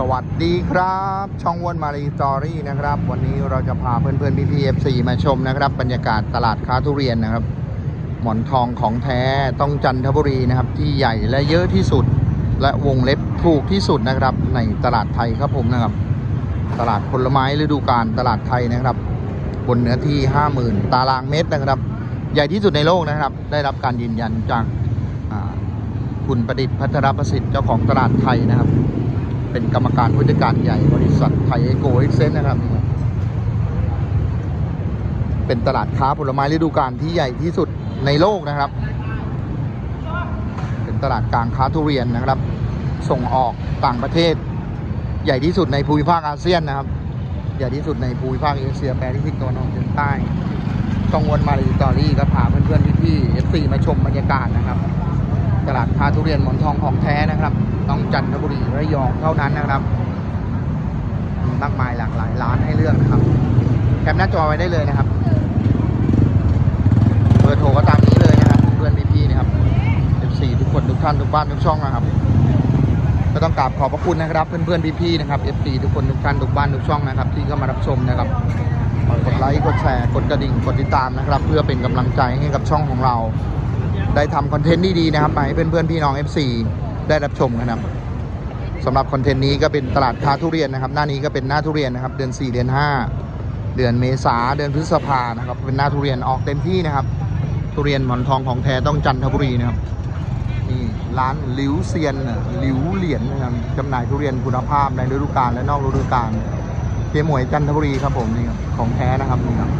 สวัสดีครับ ช่องวนมารีสตอรี่นะครับ วันนี้เราจะพาเพื่อนๆพี่ๆ FC มาชมนะครับ บรรยากาศตลาดค้าทุเรียนนะครับ หมอนทองของแท้ต้องจันทบุรีนะครับ ที่ใหญ่และเยอะที่สุด และวงเล็บถูกที่สุดนะครับ ในตลาดไทยครับผมนะครับ ตลาดผลไม้ฤดูกาลตลาดไทยนะครับ บนเนื้อที่ 50,000 ตารางเมตรนะครับ ใหญ่ที่สุดในโลกนะครับ ได้รับการยืนยันจากคุณประดิษฐ์พัทรประสิทธิ์เจ้าของตลาดไทยนะครับ เป็นกรรมการผู้จัดการใหญ่บริษัทไทยเอโกเอ็กเซนนะครับ เป็นตลาดค้าผลไม้ฤดูกาลที่ใหญ่ที่สุดในโลกนะครับ เป็นตลาดกลางค้าทุเรียนนะครับ ส่งออกต่างประเทศ ใหญ่ที่สุดในภูมิภาคอาเซียนนะครับ ใหญ่ที่สุดในภูมิภาคเอเชียแปซิฟิกตะวันออกเฉียงใต้ช่องวนมารีสตอรี่ก็พาเพื่อนๆพี่ๆ FC มาชมบรรยากาศนะครับ ตลาดค้าทุเรียนหมอนทองของแท้นะครับ ต้องจันทบุรีระยองเท่านั้นนะครับ มากมายหลากหลายร้านให้เลือกนะครับ แคปหน้าจอไว้ได้เลยนะครับเบอร์โทรก็ตามนี้เลยนะครับ เพื่อนพี่ๆนะครับ FC ทุกคนทุกท่านทุกบ้านทุกช่องนะครับก็ต้องกราบขอบพระคุณนะครับเพื่อนๆพี่ๆนะครับ FC ทุกคนทุกท่านทุกบ้านทุกช่องนะครับ ที่เข้ามารับชมนะครับกกดไลค์กดแชร์กดกระดิ่งกดติดตามนะครับ เพื่อเป็นกำลังใจให้กับช่องของเรา ได้ทำคอนเทนต์ดีๆนะครับมาให้เพื่อนๆพี่น้อง FC ได้รับชมนะครับสำหรับคอนเทนต์นี้ก็เป็นตลาดค้าทุเรียนนะครับ หน้านี้ก็เป็นหน้าทุเรียนนะครับ เดือน 4 เดือน 5 เดือนเมษาเดือนพฤษภานะครับ เป็นหน้าทุเรียนออกเต็มที่นะครับ ทุเรียนหมอนทองของแท้ต้องจันทบุรีนะครับนี่ร้านหลิวเซียนหลิวเหรียญนะครับจำหน่ายทุเรียนคุณภาพในฤดูกาลและนอกฤดูกาลเจ๊หมวยจันทบุรีครับผมนี่ครับของแท้นะครับนี่ครับ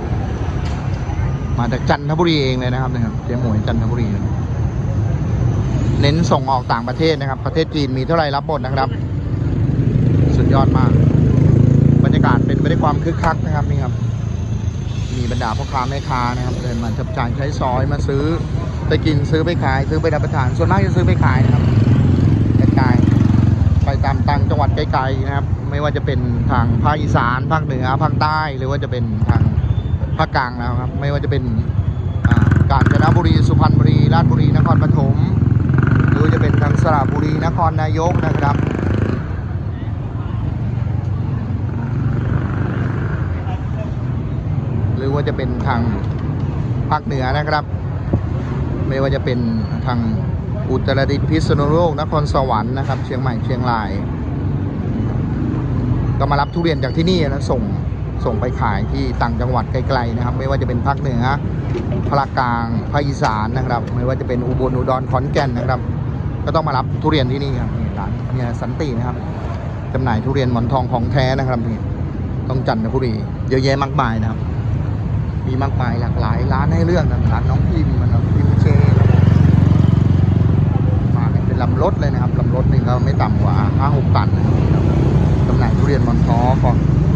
มาจากจันทบุรีเองเลยนะครับนะครับเจ๊หมวยจันทบุรีเน้นส่งออกต่างประเทศนะครับ ประเทศจีนมีเท่าไหร่รับหมดนะครับ สุดยอดมาก บรรยากาศเป็นไปด้วยความคึกคักนะครับนี่ครับ มีบรรดาพ่อค้าแม่ค้านะครับเดินมาจับจ่ายใช้สอยมาซื้อไปกินซื้อไปขายซื้อไปรับประทาน ส่วนมากจะซื้อไปขายนะครับไกลๆไปตามต่างจังหวัดไกลๆนะครับ ไม่ว่าจะเป็นทางภาคอีสานภาคเหนือภาคใต้หรือว่าจะเป็นทาง ภาคกลางแล้วครับ ไม่ว่าจะเป็นกาญจนบุรีสุพรรณบุรีราชบุรีนครปฐมหรือจะเป็นทางสระบุรีนครนายกนะครับหรือว่าจะเป็นทางภาคเหนือนะครับ ไม่ว่าจะเป็นทางอุตรดิตถ์พิษณุโลกนครสวรรค์นะครับ เชียงใหม่เชียงราย ก็มารับทุเรียนจากที่นี่แล้วส่ง ส่งไปขายที่ต่างจังหวัดไกลๆนะครับ ไม่ว่าจะเป็นภาคเหนือภาคกลางภาคอีสานนะครับ ไม่ว่าจะเป็นอุบลอุดรขอนแก่นนะครับ ก็ต้องมารับทุเรียนที่นี่ครับนี่ร้านเนี่ยสันตินะครับจำหน่ายทุเรียนหมอนทองของแท้นะครับนี่ต้องจันทบุรีเยอะแยะมากมายนะครับ มีมากมายหลากหลายร้านให้เลือกนะร้านน้องพิมพ์นะครับพิมพ์เชมาเป็นลำรถเลยนะครับลำรถหนึ่งก็ไม่ต่ำกว่าห้าหกตันนะครับจำหน่ายทุเรียนหมอนทองของหมอนทอง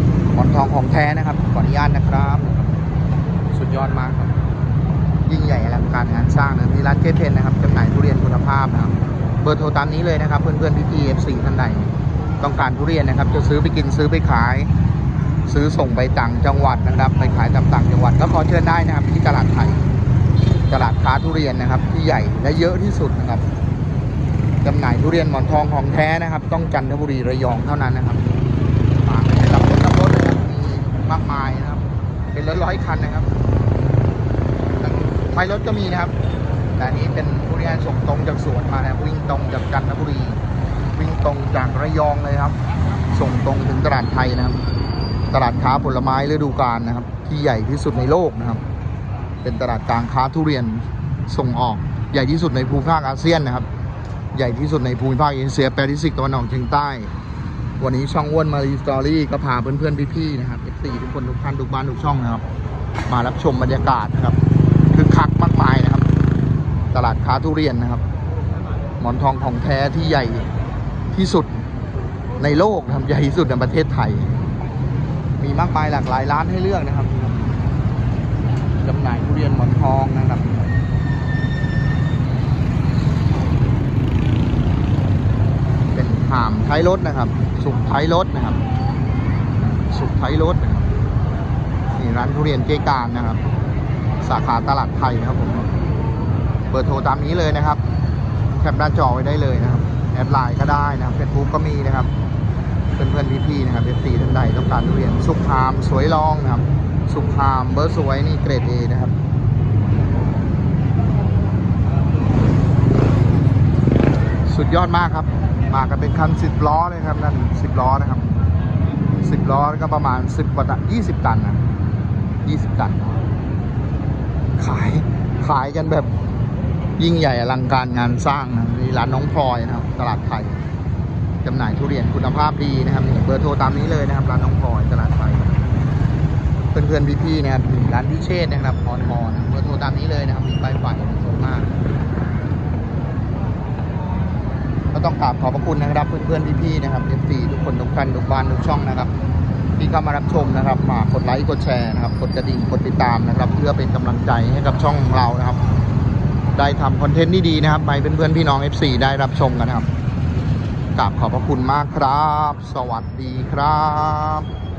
ของแท้นะครับ ขออนุญาตนะครับ สุดยอดมากครับ ยิ่งใหญ่อลังการงานสร้างนะที่ร้านเจเพนนะครับจำหน่ายทุเรียนคุณภาพนะครับ เบอร์โทรตามนี้เลยนะครับ เพื่อนๆพี่ๆ FC ท่านใดต้องการทุเรียนนะครับ จะซื้อไปกินซื้อไปขาย ซื้อส่งไปต่างจังหวัดนะครับ ไปขายตามต่างจังหวัดก็ขอเชิญได้นะครับ ที่ตลาดไทยตลาดค้าทุเรียนนะครับ ที่ใหญ่และเยอะที่สุดนะครับจำหน่ายทุเรียนหมอนทองของแท้นะครับ ต้องจันทบุรีระยองเท่านั้นนะครับมาไม่ได้รับรถรับรถนะครับ มากมายนะครับ เป็นร้อยร้อยคันนะครับไฟรถก็มีนะครับ แต่นี้เป็นทุเรียนส่งตรงจากสวนมานะวิ่งตรงจากจันทบุรี วิ่งตรงจากระยองเลยครับ ส่งตรงถึงตลาดไทยนะครับ ตลาดค้าผลไม้ฤดูกาลนะครับ ที่ใหญ่ที่สุดในโลกนะครับ เป็นตลาดกลางค้าทุเรียนส่งออก ใหญ่ที่สุดในภูมิภาคอาเซียนนะครับ ใหญ่ที่สุดในภูมิภาคเอเชียแปซิฟิกตะวันออกเฉียงใต้ วันนี้ช่องอ้วนมารีสตอรี่ก็พาเพื่อนๆพี่ๆนะครับ F4 ทุกคนทุกท่านทุกบ้านทุกช่องนะครับ มารับชมบรรยากาศนะครับคือคักมากมายนะครับ ตลาดค้าทุเรียนนะครับ หมอนทองของแท้ที่ใหญ่ที่สุดในโลกนะครับใหญ่ที่สุดในประเทศไทย มีมากมายหลากหลายร้านให้เลือกนะครับจำหน่ายทุเรียนหมอนทองนะครับ เป็นหาม ท้ายรถนะครับ สุกท้ายรถนะครับ สุกท้ายรถนะครับนี่ร้านทุเรียนเจการนะครับ สาขาตลาดไทยนะครับผมเบอร์โทรตามนี้เลยนะครับ แคปหน้าจอไว้ได้เลยนะครับแอดไลน์ก็ได้นะครับเฟซบุ๊กก็มีนะครับเพื่อนๆพี่ๆนะครับ FC ท่านใดต้องการทุเรียนสุกพามสวยรองนะครับสุกพามเบอร์สวยนี่เกรด A นะครับสุดยอดมากครับ มากันเป็นคันสิบล้อเลยครับนั่นสิบล้อนะครับสิบล้อก็ประมาณสิบกว่าตันยี่สิบตันนะยี่สิบตัน ขายขายกันแบบยิ่งใหญ่อลังการงานสร้างนะนี่ร้านน้องพลอยนะครับ ตลาดไทยจำหน่ายทุเรียนคุณภาพดีนะครับเบอร์โทรตามนี้เลยนะครับร้านน้องพลอยตลาดไทยเพื่อนๆพี่ๆนะครับร้านพิเชษนะครับพรพรนะเบอร์โทรตามนี้เลยนะครับมีป้ายไฟสวยมาก ก็ต้องกราบขอบพระคุณนะครับเพื่อนๆพี่ๆนะครับ FC ทุกคนทุกท่านทุกบ้านทุกช่องนะครับ ที่เข้ามารับชมนะครับฝากกดไลค์กดแชร์นะครับกดกระดิ่งกดติดตามนะครับ เพื่อเป็นกำลังใจให้กับช่องของเรานะครับ ได้ทำคอนเทนต์ดีๆนะครับไปเพื่อนๆพี่น้อง FC ได้รับชมกันนะครับกราบขอบพระคุณมากครับ สวัสดีครับ